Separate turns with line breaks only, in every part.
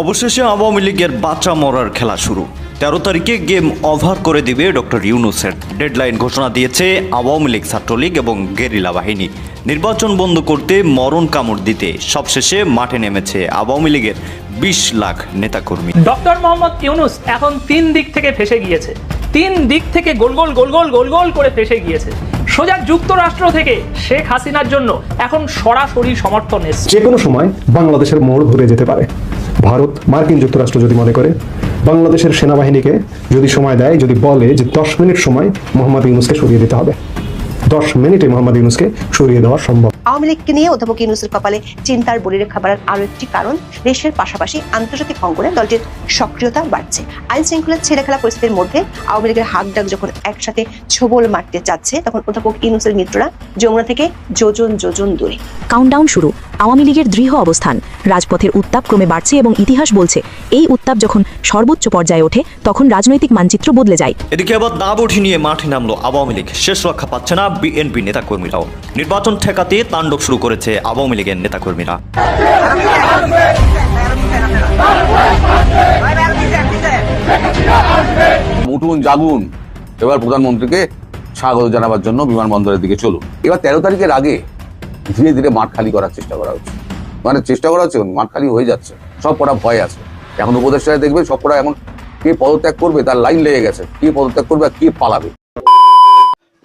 অবশেষে আওয়ামী লীগের বাচ্চা মরার খেলা শুরু। তেরো তারিখে গেম ওভার করে দিবে ডক্টর ইউনুসের। ডেডলাইন ঘোষণা দিয়েছে আওয়ামী লীগ ছাত্রলীগ এবং গেরিলা বাহিনী। নির্বাচন বন্ধ করতে মরণ কামড় দিতে সবশেষে মাঠে নেমেছে আওয়ামী লীগের বিশ লাখ নেতাকর্মী।
ডক্টর মোহাম্মদ ইউনুস এখন তিন দিক থেকে ফেসে গিয়েছে। তিন দিক থেকে গোল গোল গোল গোল গোল গোল করে ফেসে গিয়েছে। সোজা যুক্তরাষ্ট্র থেকে শেখ হাসিনার জন্য এখন সরাসরি সমর্থন এসছে।
যে কোনো সময় বাংলাদেশের মোড় ঘুরে যেতে পারে। ভারত মার্কিন যুক্তরাষ্ট্র যদি মনে করে, বাংলাদেশের সেনাবাহিনীকে যদি সময় দেয়, যদি বলে যে দশ মিনিট সময় মোহাম্মদ ইউনুসকে সরিয়ে দিতে হবে। দশ মিনিটে মোহাম্মদ ইউনুসকে সরিয়ে দেওয়া সম্ভব।
আওয়ামী লীগকে নিয়ে অধ্যাপক ইউনুসের কপালে চিন্তার বলিরেখা বাড়ার আরও একটি কারণ দেশের পাশাপাশি আন্তর্জাতিক অঙ্গনে দলটির সক্রিয়তা বাড়ছে। আইন শৃঙ্খলার ছেলেখেলা পরিস্থিতির মধ্যে আওয়ামী লীগের হাক ডাক যখন একসাথে ছোবল মারতে চাচ্ছে তখন অধ্যাপক ইউনুসের মিত্ররা যমুনা থেকে যোজন যোজন দূরে।
কাউন্টডাউন শুরু। আওয়ামী লীগের দৃঢ় অবস্থান। রাজপথের উত্তাপ ক্রমে বাড়ছে এবং ইতিহাস বলছে এই উত্তাপ যখন সর্বোচ্চ পর্যায়ে ওঠে তখন রাজনৈতিক মানচিত্র বদলে যায়।
এদিকে আবার দাব উঠি নিয়ে মাঠে নামলো আওয়ামী লীগ। শেষ রক্ষা পাচ্ছে না বিএনপি নেতাকর্মীরাও। নির্বাচন ঠেকাতে তাণ্ডব শুরু করেছে আওয়ামী লীগের নেতাকর্মীরা।
উঠুন জাগুন, এবার প্রধানমন্ত্রীকে স্বাগত জানাবার জন্য বিমানবন্দরের দিকে চলুন। এবার তেরো তারিখের আগে ধীরে ধীরে মাঠ খালি করার চেষ্টা করা হচ্ছে। মানে চেষ্টা করা হচ্ছে, মাঠ খালি হয়ে যাচ্ছে। সব কটা ভয় আছে। এখন উপদেষ্টায় দেখবে সব কটা এখন কে পদত্যাগ করবে, তার লাইন লেগে গেছে। কে পদত্যাগ করবে আর কে পালাবে?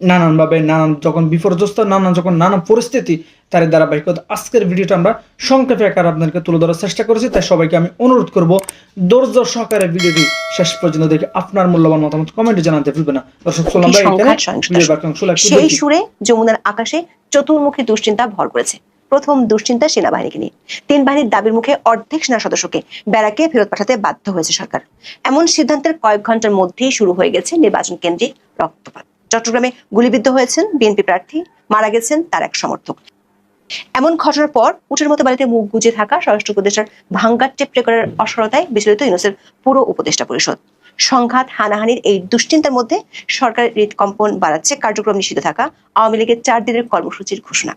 নানানভাবে নানান যখন বিপর্যস্ত নানান যখন নানান পরিস্থিতি তার ধারাবাহিকতা আজকের ভিডিওটা আমরা সংক্ষেপে আকার আপনাদেরকে তুলে ধরার চেষ্টা করেছি। তাই সবাইকে আমি অনুরোধ করব ধৈর্য সহকারে ভিডিওটি শেষ পর্যন্ত দেখে আপনার মূল্যবান মতামত কমেন্টে জানাতে ভুলবেন না। দর্শক চলুন
সেই সুরে যমুনার আকাশে চতুর্মুখী দুশ্চিন্তা ভর করেছে। প্রথম দুশ্চিন্তা সেনাবাহিনীকে নিয়ে। তিন বাহিনীর দাবির মুখে অর্ধেক সেনা সদস্যকে ব্যারাকে ফেরত পাঠাতে বাধ্য হয়েছে সরকার। এমন সিদ্ধান্তের কয়েক ঘণ্টার মধ্যেই শুরু হয়ে গেছে নির্বাচন কেন্দ্রিক রক্তপাত। চট্টগ্রামে গুলিবিদ্ধ হয়েছেন বিএনপি প্রার্থী, মারা গেছেন তার এক সমর্থক। এমন ঘটনার পর উঠের মতো বাড়িতে মুখ গুজে থাকা স্বরাষ্ট্র উপদেষ্টার ভাঙ্গার টেপ রেকর্ডের অসরতায় বিচলিত ইউনুসের পুরো উপদেষ্টা পরিষদ। সংঘাত, হানাহানির এই দুশ্চিন্তার মধ্যে সরকারের হৃদকম্পন বাড়াচ্ছে কার্যক্রম নিষিদ্ধ থাকা আওয়ামী লীগের চার দিনের কর্মসূচির ঘোষণা।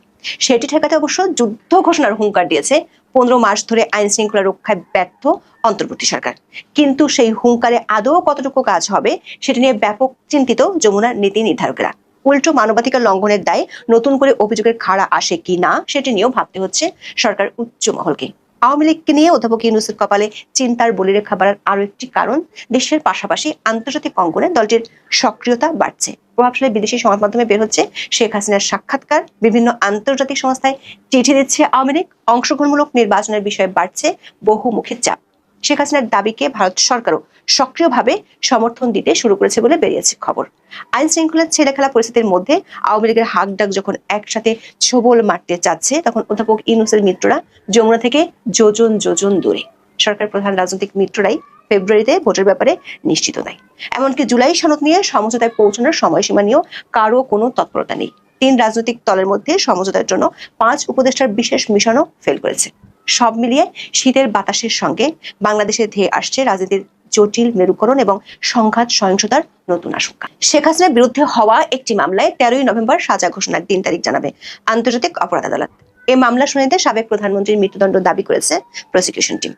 সেটি ঠেকাতে অবশ্য যুদ্ধ ঘোষণার হুঙ্কার দিয়েছে পনেরো মাস ধরে আইন শৃঙ্খলা রক্ষায় ব্যর্থ অন্তর্বর্তী সরকার। কিন্তু সেই হুঙ্কারে আদৌ কতটুকু কাজ হবে, সেটা নিয়ে ব্যাপক চিন্তিত যমুনার নীতি নির্ধারকেরা। উল্টো মানবাধিকার লঙ্ঘনের দায়ে নতুন করে অভিযোগের খাড়া আসে কি না, সেটি নিয়েও ভাবতে হচ্ছে সরকার উচ্চ মহলকে। আওয়ামী লীগকে নিয়ে অধ্যাপক ইউনুসের কপালে চিন্তার বলিরেখা বাড়ার আরও একটি কারণ দেশের পাশাপাশি আন্তর্জাতিক অঙ্গনে দলটির সক্রিয়তা বাড়ছে। প্রভাবশালী বিদেশি সংবাদ মাধ্যমে বের হচ্ছে শেখ হাসিনার সাক্ষাৎকার। বিভিন্ন আন্তর্জাতিক সংস্থায় চিঠি দিচ্ছে আওয়ামী লীগ। অংশগ্রহণমূলক নির্বাচনের বিষয়ে বাড়ছে বহুমুখী চাপ। শেখ হাসিনার দাবিকে ভারত সরকারও সক্রিয়ভাবে সমর্থন দিতে শুরু করেছে বলে বেরিয়েছে খবর। আইন শৃঙ্খলার ছেলে খেলা পরিস্থিতির মধ্যে আওয়ামী লীগের হাক ডাক যখন একসাথে ছোবল মারতে চাচ্ছে, তখন অধ্যাপক ইউনুসের মিত্ররা যমুনা থেকে যোজন যোজন দূরে। সরকার প্রধান রাজনৈতিক মিত্ররাই ফেব্রুয়ারিতে ভোটের ব্যাপারে নিশ্চিত নাই। এমনকি জুলাই সনদ নিয়ে সমঝোতায় পৌঁছানোর সময়সীমা নিয়েও কারও কোনো তৎপরতা নেই। তিন রাজনৈতিক দলের মধ্যে সমঝোতার জন্য পাঁচ উপদেষ্টার বিশেষ মিশনও ফেল করেছে। সব মিলিয়ে শীতের বাতাসের সঙ্গে বাংলাদেশে ধেয়ে আসছে রাজনীতির জটিল মেরুকরণ এবং সংঘাত সহিংসতার নতুন আশঙ্কা। শেখ হাসিনার বিরুদ্ধে হওয়া একটি মামলায় তেরোই নভেম্বর সাজা ঘোষণার দিন তারিখ জানাবে আন্তর্জাতিক অপরাধ আদালত। এই মামলা শুনানিতে সাবেক প্রধানমন্ত্রীর মৃত্যুদণ্ড দাবি করেছে প্রসিকিউশন টিম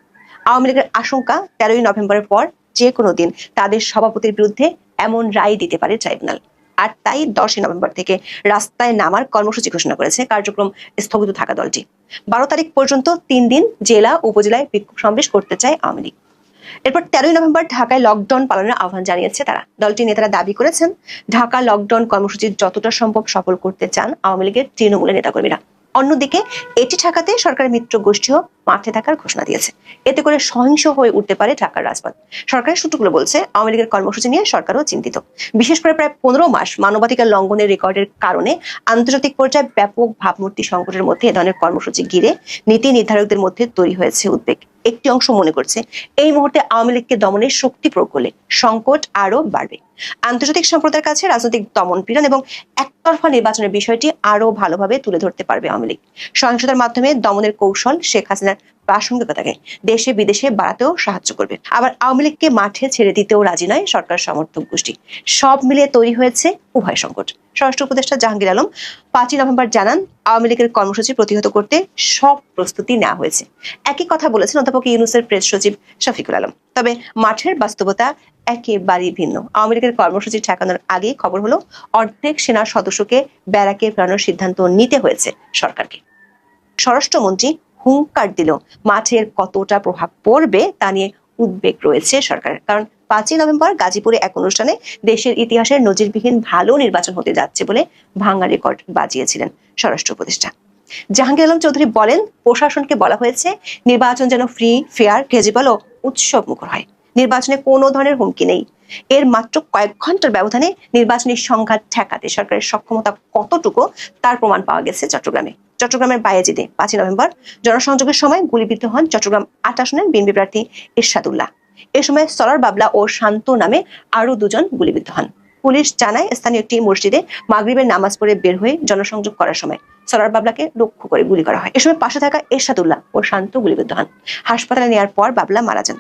আওয়ামী লীগের আশঙ্কা তেরোই নভেম্বরের পর যে কোনো দিন তাদের সভাপতির বিরুদ্ধে এমন রায় দিতে পারে ট্রাইব্যুনাল আর তাই দশই নভেম্বর থেকে রাস্তায় নামার কর্মসূচি ঘোষণা করেছে কার্যক্রম স্থগিত থাকা দলটি। বারো তারিখ পর্যন্ত তিন দিন জেলা, উপজেলায় বিক্ষোভ সমাবেশ করতে চায় আওয়ামী লীগ। এরপর তেরোই নভেম্বর ঢাকায় লকডাউন পালনের আহ্বান জানিয়েছে তারা। দলটির নেতারা দাবি করেছেন, ঢাকা লকডাউন কর্মসূচি যতটা সম্ভব সফল করতে চান আওয়ামী লীগের তৃণমূলের নেতাকর্মীরা। অন্যদিকে এটি ঠেকাতে সরকারের মিত্র গোষ্ঠীও মাঠে থাকার ঘোষণা দিয়েছে। এতে করে সহিংস হয়ে উঠতে পারে ঢাকার রাজপথ। সরকারের সূত্রগুলো বলছে, আওয়ামী লীগের কর্মসূচি নিয়ে সরকারও চিন্তিত। বিশেষ করে প্রায় পনেরো মাস মানবাধিকার লঙ্ঘনের রেকর্ডের কারণে আন্তর্জাতিক পর্যায়ে ব্যাপক ভাবমূর্তি সংকটের মধ্যে এ ধরনের কর্মসূচি ঘিরে নীতি নির্ধারকদের মধ্যে তৈরি হয়েছে উদ্বেগ। একটি অংশ মনে করছে, এই মুহূর্তে আওয়ামী লীগকে দমনের শক্তি প্রয়োগ করলে সংকট আরও বাড়বে। আন্তর্জাতিক সম্প্রদায়ের কাছে রাজনৈতিক দমন পীড়ন এবং একতরফা নির্বাচনের বিষয়টি আরও ভালোভাবে তুলে ধরতে পারবে আওয়ামী লীগ। সহিংসতার মাধ্যমে দমনের কৌশল শেখ হাসিনার প্রাসঙ্গিকতাকে দেশে বিদেশে বাড়াতেও সাহায্য করবে। আবার আওয়ামী লীগকে মাঠে ছেড়ে দিতেও রাজি নয় সরকার সমর্থক গোষ্ঠী। সব মিলিয়ে তৈরি হয়েছে উভয় সংকট। স্বরাষ্ট্র উপদেষ্টা জাহাঙ্গীর আলম পাঁচই নভেম্বর জানান, আওয়ামী লীগের কর্মসূচি প্রতিহত করতে সব প্রস্তুতি নেওয়া হয়েছে। একই কথা বলেছেন অধ্যাপক ইউনুসের প্রেস সচিব শফিকুল আলম। তবে মাঠের বাস্তবতা একেবারেই ভিন্ন। আওয়ামী লীগের কর্মসূচি ঠেকানোর আগে খবর হলো, অর্ধেক সেনা সদস্যকে ব্যারাকে ফেরানোর সিদ্ধান্ত নিতে হয়েছে সরকারকে। স্বরাষ্ট্রমন্ত্রী হুঙ্কার দিল। মাঠের কতটা প্রভাব পড়বে তা নিয়ে উদ্বেগ রয়েছে সরকারের। কারণ পাঁচই নভেম্বর গাজীপুরে এক অনুষ্ঠানে দেশের ইতিহাসের নজিরবিহীন ভালো নির্বাচন হতে যাচ্ছে বলে ভাঙ্গা রেকর্ড বাজিয়েছিলেন স্বরাষ্ট্র উপদেষ্টা। জাহাঙ্গীর আলম চৌধুরী বলেন, প্রশাসনকে বলা হয়েছে, নির্বাচন যেন ফ্রি ফেয়ার ক্রেজিবল ও উৎসব মুখর হয়। নির্বাচনে কোনো ধরনের হুমকি নেই। এর মাত্র কয়েক ঘণ্টার ব্যবধানে নির্বাচনী সংঘাত ঠেকাতে সরকারের সক্ষমতা কতটুকু তার প্রমাণ পাওয়া গেছে চট্টগ্রামে। চট্টগ্রামের বায়েজিদে পাঁচই নভেম্বর জনসংযোগের সময় গুলিবিদ্ধ হন চট্টগ্রাম আট আসনের বিএনপি প্রার্থী ইরশাদুল্লাহ এ সময় সরার বাবলা ও শান্ত নামে আরও দুজন গুলিবিদ্ধ হন। পুলিশ জানায় স্থানীয় একটি মসজিদে মাগরিবের নামাজ পড়ে বের হয়ে জনসংযোগ করার সময় সরার বাবলাকে লক্ষ্য করে গুলি করা হয়। এ সময় পাশে থাকা এরশাদুল্লাহ ও শান্ত গুলিবিদ্ধ হন। হাসপাতালে নেওয়ার পর বাবলা মারা যান।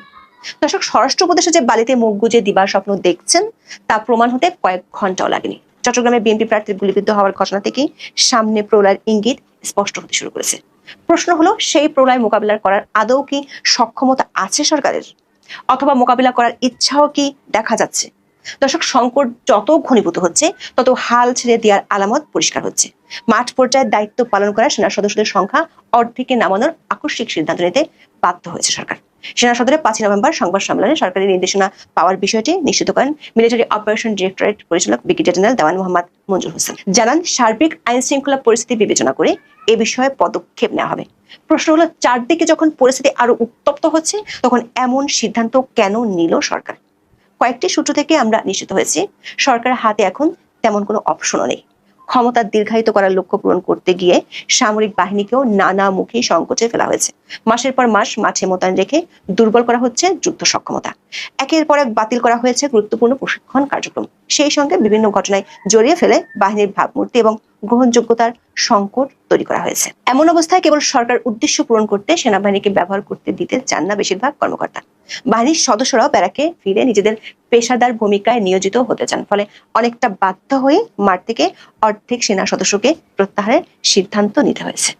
দর্শক, স্বরাষ্ট্র উপদেশে যে বালিতে মুখ গুজে দিবার স্বপ্ন দেখছেন, তা প্রমাণ হতে কয়েক ঘন্টাও লাগেনি। চট্টগ্রামে বিএনপি প্রার্থীর গুলিবিদ্ধ হওয়ার ঘটনা থেকেই সামনে প্রলয়ের ইঙ্গিত স্পষ্ট হতে শুরু করেছে। প্রশ্ন হলো, সেই প্রলয় মোকাবিলা করার আদৌ কি সক্ষমতা আছে সরকারের? অথবা মোকাবিলা করার ইচ্ছাও কি দেখা যাচ্ছে? দর্শক, সংকট যত ঘনীভূত হচ্ছে, তত হাল ছেড়ে দেওয়ার আলামত পরিষ্কার হচ্ছে। মাঠ পর্যায়ে দায়িত্ব পালন করা সেনা সদস্যদের সংখ্যা অর্ধেকে নামানোর আকস্মিক সিদ্ধান্ত নিতে বাধ্য হয়েছে সরকার। সেনা সদরে পাঁচই নভেম্বর সংবাদ সম্মেলনে সরকারি নির্দেশনা পাওয়ার বিষয়টি নিশ্চিত করেন মিলিটারি অপারেশন ডিরেক্টরেট পরিচালক ব্রিগেডিয়ার জেনারেল দেওয়ান মোহাম্মদ মঞ্জুর হোসেন। জানান, সার্বিক আইন শৃঙ্খলা পরিস্থিতি বিবেচনা করে এ বিষয়ে পদক্ষেপ নেওয়া হবে। প্রশ্ন হলো চারদিকে যখন পরিস্থিতি আরও উত্তপ্ত হচ্ছে, তখন এমন সিদ্ধান্ত কেন নিল সরকার? কয়েকটি সূত্র থেকে আমরা নিশ্চিত হয়েছি সরকারের হাতে এখন তেমন কোনো অপশনও নেই। ক্ষমতা দীর্ঘায়িত করার লক্ষ্য পূরণ করতে গিয়ে সামরিক বাহিনীকেও নানা মুখে সংকোচে ফেলা হয়েছে। মাসের পর মাস মাঠে মোতায়েন রেখে দুর্বল করা হচ্ছে যুদ্ধ সক্ষমতা। একের পর এক বাতিল করা হয়েছে গুরুত্বপূর্ণ প্রশিক্ষণ কার্যক্রম। সেই সঙ্গে বিভিন্ন ঘটনায় জড়িয়ে ফেলে বাহিনীর ভাবমূর্তি এবং গ্রহণযোগ্যতার সংকট তৈরি করা হয়েছে। এমন অবস্থায় কেবল সরকার উদ্দেশ্য পূরণ করতে সেনাবাহিনীকে ব্যবহার করতে দিতে চান না বেশিরভাগ কর্মকর্তা। বাহিনীর সদস্যরাও ব্যারাকে ফিরে নিজেদের পেশাদার ভূমিকায় নিয়োজিত হতে চান, ফলে অনেকটা বাধ্য হয়ে মাঠ থেকে অর্ধেক সেনা সদস্যকে প্রত্যাহারের সিদ্ধান্ত নিতে হয়েছে।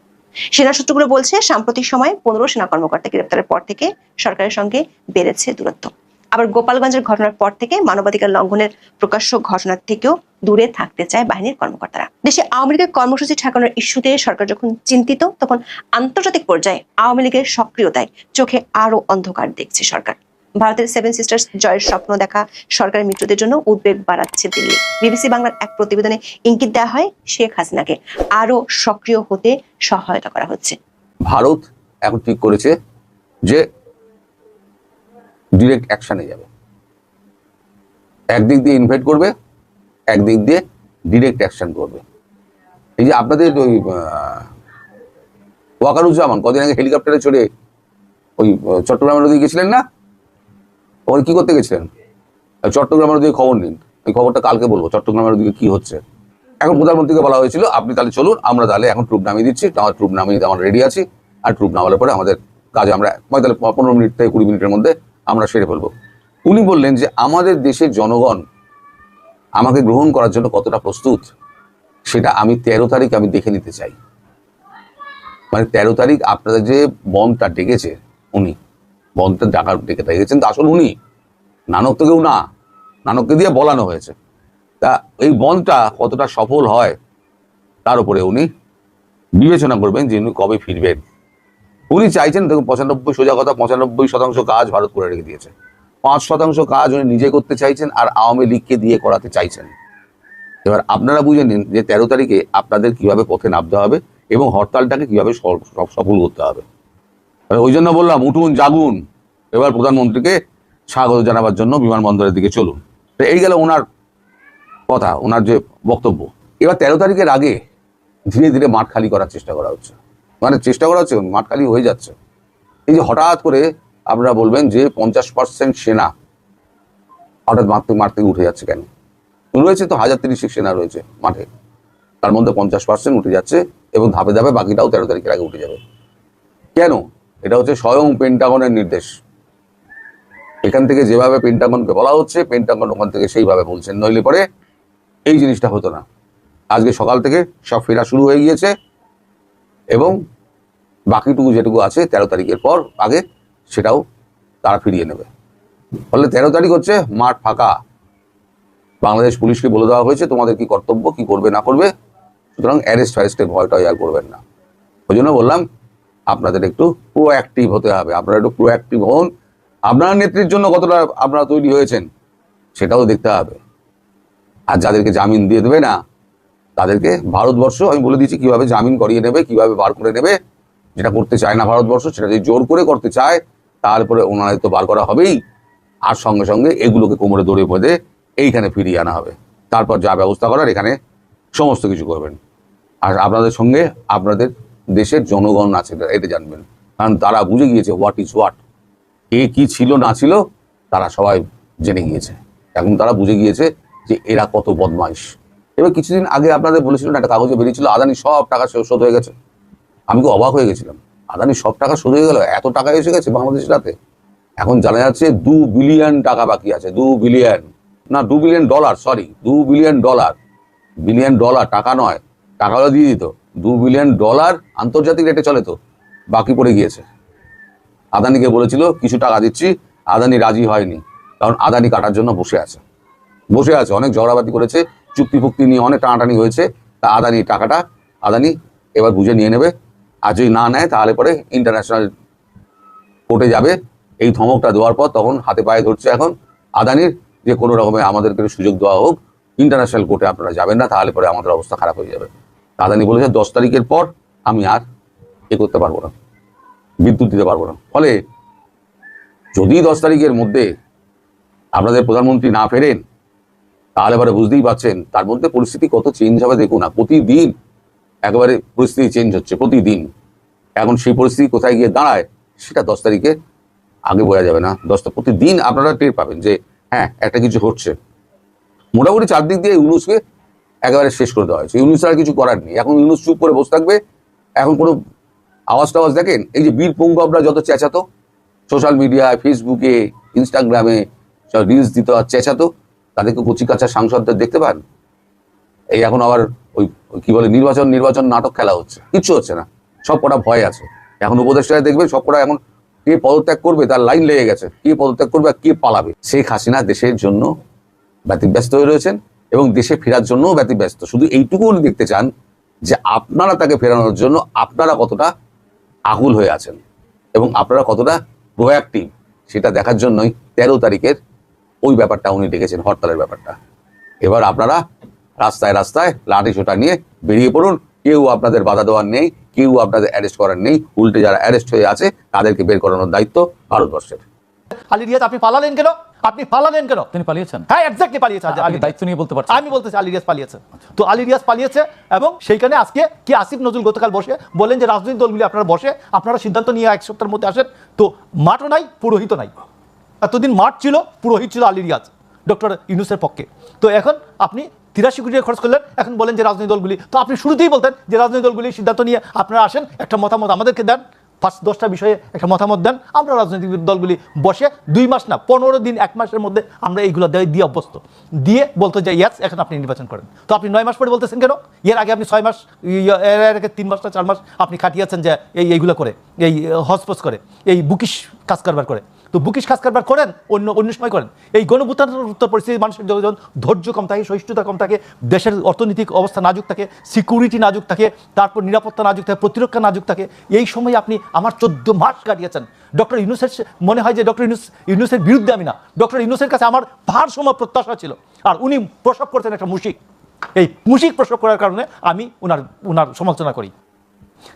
সেনা সূত্রগুলো বলছে, সাম্প্রতিক সময়ে পনেরো সেনা কর্মকর্তা গ্রেপ্তারের পর থেকে সরকারের সঙ্গে বেড়েছে দূরত্ব। আবার গোপালগঞ্জের ঘটনার পর থেকে মানবাধিকার লঙ্ঘনের প্রকাশ্য ঘটনার থেকেও দূরে থাকতে চায় বাহিনীর কর্মকর্তারা। দেশে আওয়ামী লীগের কর্মসূচি ঠেকানোর ইস্যুতে সরকার যখন চিন্তিত, তখন আন্তর্জাতিক পর্যায়ে আওয়ামী লীগের সক্রিয়তায় চোখে আরও অন্ধকার দেখছে সরকার। ভারতের সেভেন সিস্টার্স জয়ের স্বপ্ন দেখা সরকারের মিত্রদের জন্য উদ্বেগ বাড়াচ্ছে দিল্লি। বিবিসি বাংলার এক প্রতিবেদনে ইঙ্গিত দেওয়া হয়, শেখ হাসিনাকে আরও সক্রিয় হতে সহায়তা করা হচ্ছে।
ভারত এখন ঠিক করেছে? যে ডিরেক্ট অ্যাকশানে যাবে। একদিক দিয়ে ইনভাইট করবে, একদিক দিয়ে ডিরেক্ট অ্যাকশন করবে। এই যে আপনাদের ওই ওয়াকারুজ্জামান, কদিন আগে হেলিকপ্টারে চড়ে ওই চট্টগ্রামের নদী গেছিলেন না? ওখানে কি করতে গেছিলেন? চট্টগ্রামের দিকে খবর নিন। ওই খবরটা কালকে বলব চট্টগ্রামের দিকে কি হচ্ছে। এখন প্রধানমন্ত্রীকে বলা হয়েছিল, আপনি তাহলে চলুন, আমরা তাহলে এখন ট্রুপ নামিয়ে দিচ্ছি। আমার ট্রুপ নামিয়ে আমরা রেডি আছি। আর ট্রুপ নামানোর পরে আমাদের কাজে আমরা তাহলে পনেরো মিনিট থেকে কুড়ি মিনিটের মধ্যে আমরা সেরে ফেলব। উনি বললেন যে, আমাদের দেশের জনগণ আমাকে গ্রহণ করার জন্য কতটা প্রস্তুত, সেটা আমি তেরো তারিখ আমি দেখে নিতে চাই। মানে তেরো তারিখ আপনাদের যে বনটা ডেকেছে উনি, বনটা ডাকা ডেকে ডেকেছেন তো আসল উনি। নানক তো কেউ না, নানককে দিয়ে বলানো হয়েছে। তা এই বনটা কতটা সফল হয়, তার উপরে উনি বিবেচনা করবেন যে উনি কবে ফিরবেন। উনি চাইছেন, দেখুন, পঁচানব্বই সোজা কথা, পঁচানব্বই শতাংশ কাজ ভারত করে রেখে দিয়েছে। পাঁচ শতাংশ কাজ উনি নিজে করতে চাইছেন আর আওয়ামী লীগকে দিয়ে করাতে চাইছেন। এবার আপনারা বুঝে নিন যে তেরো তারিখে আপনাদের কীভাবে পথে নামতে হবে এবং হরতালটাকে কীভাবে সফল করতে হবে। ওই জন্য বললাম, উঠুন, জাগুন। এবার প্রধানমন্ত্রীকে স্বাগত জানাবার জন্য বিমানবন্দরের দিকে চলুন। তো এই গেল ওনার কথা, ওনার যে বক্তব্য। এবার তেরো তারিখের আগে ধীরে ধীরে মাঠ খালি করার চেষ্টা করা হচ্ছে। মানে চেষ্টা করা হচ্ছে, মাঠ খালি হয়ে যাচ্ছে। এই যে হঠাৎ করে আপনারা বলবেন যে পঞ্চাশ পার্সেন্ট সেনা হঠাৎ মারতে মারতে উঠে যাচ্ছে কেন? রয়েছে তো হাজার তিরিশ সেনা রয়েছে মাঠে। তার মধ্যে পঞ্চাশ পার্সেন্ট উঠে যাচ্ছে এবং ধাপে ধাপে বাকিটাও তেরো তারিখের আগে উঠে যাবে। কেন? এটা হচ্ছে স্বয়ং পেন্টাগনের নির্দেশ। এখান থেকে যেভাবে পেন্টাগনকে বলা হচ্ছে পেন্টাগন ওখান থেকে সেইভাবে বলছেন। নইলে পরে এই জিনিসটা হতো না। আজকে সকাল থেকে সব ফেরা শুরু হয়ে গিয়েছে এবং বাকিটুকু যেটুকু আছে তেরো তারিখের পর আগে সেটাও তারা ফিরিয়ে নেবে। ফলে তেরো তারিখ হচ্ছে মাঠ ফাঁকা। বাংলাদেশ পুলিশকে বলে দেওয়া হয়েছে, তোমাদের কি কর্তব্য, কি করবে, না করবে? সুতরাং অ্যারেস্ট ফ্যারেস্টের ভয়টা আর করবেন না। ওই জন্য বললাম, আপনাদের একটু প্রোঅ্যাক্টিভ হতে হবে। আপনারা একটু প্রোঅ্যাক্টিভ হন। আপনার নেত্রীর জন্য কতটা আপনারা তৈরি হয়েছেন, সেটাও দেখতে হবে। আর যাদেরকে জামিন দিয়ে দেবে না, তাদেরকে ভারতবর্ষ, আমি বলে দিচ্ছি কীভাবে জামিন করিয়ে নেবে, কীভাবে বার করে নেবে যেটা করতে চায় না ভারতবর্ষ, সেটা যদি জোর করে করতে চায়, তারপরে ওনাদের তো বার করা হবেই। আর সঙ্গে সঙ্গে এগুলোকে কোমরে দৌড়ে বেঁধে এইখানে ফিরিয়ে আনা হবে। তারপর যা ব্যবস্থা করার, এখানে সমস্ত কিছু করবেন। আর আপনাদের সঙ্গে আপনাদের দেশের জনগণ আছে, এটা- জানবেন। কারণ তারা বুঝে গিয়েছে হোয়াট ইজ হোয়াট কে কি ছিল, না ছিল, তারা সবাই জেনে গিয়েছে। এখন তারা বুঝে গিয়েছে যে এরা কত বদমাইশ। এবার কিছুদিন আগে আপনাদের বলেছিলেন একটা কাগজে বেরিয়েছিল, আদানি সব টাকা শোধ হয়ে গেছে। আমি খুব অবাক হয়ে গেছিলাম। আদানি সব টাকা শোধ হয়ে গেল, এত টাকা এসে গেছে বাংলাদেশের হাতে এখন জানা যাচ্ছে দু বিলিয়ন টাকা বাকি আছে, দু বিলিয়ন, না, দু বিলিয়ন ডলার সরি দু বিলিয়ন ডলার। বিলিয়ন ডলার, টাকা নয়, টাকা হলে দিয়ে দিত। দু বিলিয়ন ডলার আন্তর্জাতিক রেটে চলে তো, বাকি পড়ে গিয়েছে। আদানিকে বলেছিল, কিছু টাকা দিচ্ছি। আদানি রাজি হয়নি, কারণ আদানি কাটার জন্য বসে আছে। বসে আছে, অনেক ঝগড়াবাতি করেছে চুক্তি ফুক্তি নিয়ে অনেক টানাটানি হয়েছে। তা আদানি টাকাটা, আদানি এবার বুঝে নিয়ে নেবে। আর যদি না নেয়, তাহলে পরে ইন্টারন্যাশনাল কোর্টে যাবে। এই ধমকটা দেওয়ার পর তখন হাতে পায়ে ধরছে এখন আদানির যে কোনো রকমে আমাদেরকে সুযোগ দেওয়া হোক ইন্টারন্যাশনাল কোর্টে আপনারা যাবেন না, তাহলে পরে আমাদের অবস্থা খারাপ হয়ে যাবে। আদানি বলেছে, দশ তারিখের পর আমি আর এ করতে পারব না, বিদ্যুৎ দিতে পারব না। ফলে যদি দশ তারিখের মধ্যে আপনাদের প্রধানমন্ত্রী না ফেরেন, তাহলে এবারে বুঝতেই পারছেন, তার মধ্যে পরিস্থিতি কত চেঞ্জ হবে দেখুন না, প্রতিদিন একেবারে পরিস্থিতি চেঞ্জ হচ্ছে প্রতিদিন। এখন সেই পরিস্থিতি কোথায় গিয়ে দাঁড়ায়, সেটা দশ তারিখে আগে বোঝা যাবে না। দশটা প্রতিদিন আপনারা টের পাবেন যে হ্যাঁ একটা কিছু হচ্ছে। মোটামুটি চারদিক দিয়ে ইউনুসকে একেবারে শেষ করে দেওয়া হয়েছে। ইউনুস আর কিছু করার নেই। এখন ইউনুস চুপ করে বসে থাকবে। এখন কোনো আওয়াজ টাওয়াজ দেখেন? এই যে বীর পুঙ্গবরা যত চেঁচাতো সোশ্যাল মিডিয়ায় ফেসবুকে ইনস্টাগ্রামে সব রিলস দিত আর চেঁচাতো, তাদেরকে কচি কাঁচা সাংসদদের দেখতে পান? এই এখন আবার কি বলে, নির্বাচন নির্বাচন নাটক খেলা হচ্ছে। কিচ্ছু হচ্ছে না। সব কটা ভয় আছে। এখন উপদেষ্টায় দেখবেন সব কটা এখন কে পদত্যাগ করবে, তার লাইন লেগে গেছে। কে পদত্যাগ করবে আর কে পালাবে? শেখ হাসিনা দেশের জন্য ব্যতিব্যস্ত হয়ে রয়েছেন এবং দেশে ফেরার জন্যও ব্যতিব্যস্ত। শুধু এইটুকু উনি দেখতে চান যে আপনারা তাকে ফেরানোর জন্য আপনারা কতটা আকুল হয়ে আছেন এবং আপনারা কতটা প্রোঅ্যাক্টিভ সেটা দেখার জন্যই তেরো তারিখের ওই ব্যাপারটা উনি ডেকেছেন, হরতালের ব্যাপারটা। এবার আপনারা রাস্তায় রাস্তায় লাঠি ছোটা নিয়ে বেরিয়ে পড়ুন। কেউ আপনাদের বাধা দেওয়ার নেই কেউ আপনাদের অ্যারেস্ট করার নেই। উল্টে যারা অ্যারেস্ট হয়ে আছে তাদেরকে বের করানোর দায়িত্ব ভারতবর্ষের।
আলী রিয়াজ আপনি পালালেন কেন? আপনি পালালেন কেন?
তিনি পালিয়েছেন।
হ্যাঁ এক্স্যাক্টলি পালিয়েছে
আগে দায়িত্ব নিয়ে বলতে পারছেন।
আমি বলতেছি আলী রিয়াজ পালিয়েছে। তো আলী রিয়াজ পালিয়েছে এবং সেইখানে আজকে কি আসিফ নজরুল গতকাল বসে? বললেন যে রাজনৈতিক দলগুলি আপনারা বসে আপনারা সিদ্ধান্ত নিয়ে এক সপ্তাহের মধ্যে আসেন। তো মাঠও নাই পুরোহিতও নাই। এতদিন মাঠ ছিল পুরোহিত ছিল আলী রিয়াজ ডক্টর ইউনুসের পক্ষে। তো এখন আপনি তিরাশি কোটি খরচ করলেন। এখন বলেন যে রাজনৈতিক দলগুলি। তো আপনি শুরুতেই বলতেন যে রাজনৈতিক দলগুলি সিদ্ধান্ত নিয়ে আপনারা আসেন একটা মতামত আমাদেরকে দেন পাঁচ দশটা বিষয়ে একটা মতামত দেন। আমরা রাজনৈতিক দলগুলি বসে দুই মাস না পনেরো দিন এক মাসের মধ্যে আমরা এইগুলো দিয়ে দিয়ে অভ্যস্ত। দিয়ে বলতো যে ইয়াস এখন আপনি নির্বাচন করেন। তো আপনি নয় মাস পরে বলতেছেন কেন? এর আগে আপনি ছয় মাস ইয়ে, এর আগে তিন মাস না চার মাস আপনি খাটিয়েছেন যে এই এইগুলো করে এই হসপস করে এই বুকিশ কাজ কারবার করে। তো বুকিশ খাস কারবার করেন অন্য অন্য সময় করেন। এই গণভূতান্তর পরিস্থিতি মানুষের যখন ধৈর্য কম থাকে সহিষ্ণুতা কম থাকে দেশের অর্থনৈতিক অবস্থা নাজুক থাকে সিকিউরিটি নাজুক থাকে তারপর নিরাপত্তা নাজুক থাকে প্রতিরক্ষা নাজুক থাকে। এই সময় আপনি আমার চোদ্দ মাস কাটিয়েছেন। ডক্টর ইউনুসের মনে হয় যে ডক্টর ইউনুস ইউনুসের বিরুদ্ধে আমি না। ডক্টর ইউনুসের কাছে আমার পাহাড় সময় প্রত্যাশা ছিল। আর উনি প্রসব করতেন একটা মুশিক। এই মুশিক প্রসব করার কারণে আমি উনার উনার সমালোচনা করি।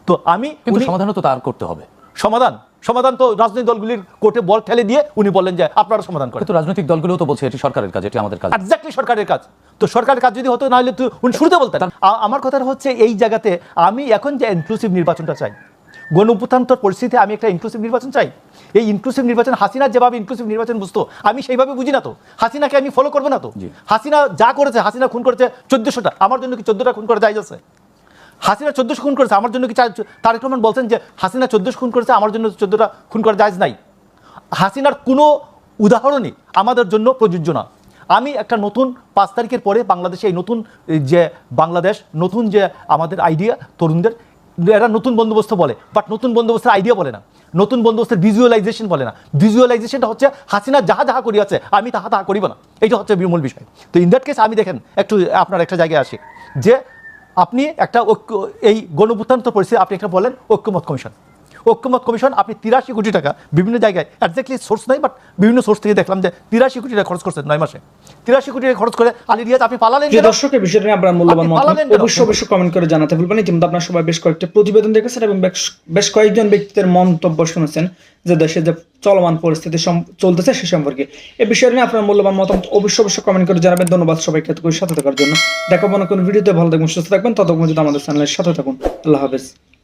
তো আমি
সমাধানও তো তার করতে হবে।
সমাধান? সমাধান তো রাজনৈতিক দলগুলির কোর্টে বল ঠেলে দিয়ে উনি বললেন যে আপনারা সমাধান করেন।
কিন্তু রাজনৈতিক দলগুলোও তো বলছে এটি সরকারের কাজ এটি আমাদের কাজ।
এক্স্যাক্টলি সরকারের কাজ। তো সরকারের কাজ যদি হতো না হলে তো উনি শুরুতে বলতেন। আমার কথাটা হচ্ছে এই জায়গাতে আমি এখন যে ইনক্লুসিভ নির্বাচনটা চাই গণপুতান্তর পরিস্থিতিতে আমি একটা ইনক্লুসিভ নির্বাচন চাই এই ইনক্লুসিভ নির্বাচন হাসিনা যেভাবে ইনক্লুসিভ নির্বাচন বুঝতো আমি সেইভাবে বুঝি না তো। হাসিনাকে আমি ফলো করব না তো। হাসিনা যা করেছে হাসিনা খুন করেছে চোদ্দশোটা। আমার জন্য কি চোদ্দটা খুন করে যায় আছে? হাসিনা চোদ্দশো খুন করেছে, আমার জন্য কি তারেক রহমান বলছেন যে হাসিনা চোদ্দশো খুন করেছে, আমার জন্য চোদ্দটা খুন করা যায় নাই। হাসিনার কোনো উদাহরণই আমাদের জন্য প্রযোজ্য না। আমি একটা নতুন পাঁচ তারিখের পরে বাংলাদেশে এই নতুন যে বাংলাদেশ, নতুন যে আমাদের আইডিয়া তরুণদের, এরা নতুন বন্দোবস্ত বলে বাট নতুন বন্দোবস্তের আইডিয়া বলে না। নতুন বন্দোবস্তের ভিজুয়ালাইজেশন বলে না। ভিজুয়ালাইজেশনটা হচ্ছে হাসিনা যাহা যাহা করিয়াছে, আমি তাহা তাহা করিব না। এটা হচ্ছে মূল বিষয়। তো ইন দ্যাট কেস আমি দেখেন, একটু আপনার একটা জায়গায় আসি। যে আপনি একটা ঐক্য এই গণভূতান্তর পরিস্থিতি আপনি একটা বলেন ঐক্যমত কমিশন। ঐক্যমত কমিশন আপনি তিরাশি কোটি টাকা বিভিন্ন জায়গায় একজাক্টলি সোর্স নাই বাট বিভিন্ন সোর্স থেকে দেখলাম যে তিরাশি কোটি টাকা খরচ করছেন নয় মাসে। তিরাশি কোটি টাকা খরচ করে আলী রিয়াজ আপনি পালালেন
প্রিয়
কেন?
দর্শক এই বিষয়টা নিয়ে আপনার মূল্যবান? অবশ্যই অবশ্যই কমেন্ট করে জানাতে ভুলবেন ইতিমধ্যে আপনার সবাই বেশ কয়েকটি প্রতিবেদন দেখেছেন এবং বেশ- কয়েকজন ব্যক্তিদের মন্তব্য শুনেছেন যে দেশে যে চলমান পরিস্থিতি চলতেছে সে সম্পর্কে। এই বিষয় নিয়ে আপনার মূল্যবান মতামত অবশ্যই অবশ্যই কমেন্ট করে জানাবেন। ধন্যবাদ সবাইকে এতক্ষণ সাথে থাকার জন্য। দেখাবো না কোনো ভিডিওতে ভালো থাকবেন সুস্থ থাকবেন। ততক্ষণ যদি আমাদের চ্যানেলের সাথে থাকুন। আল্লাহ হাফেজ।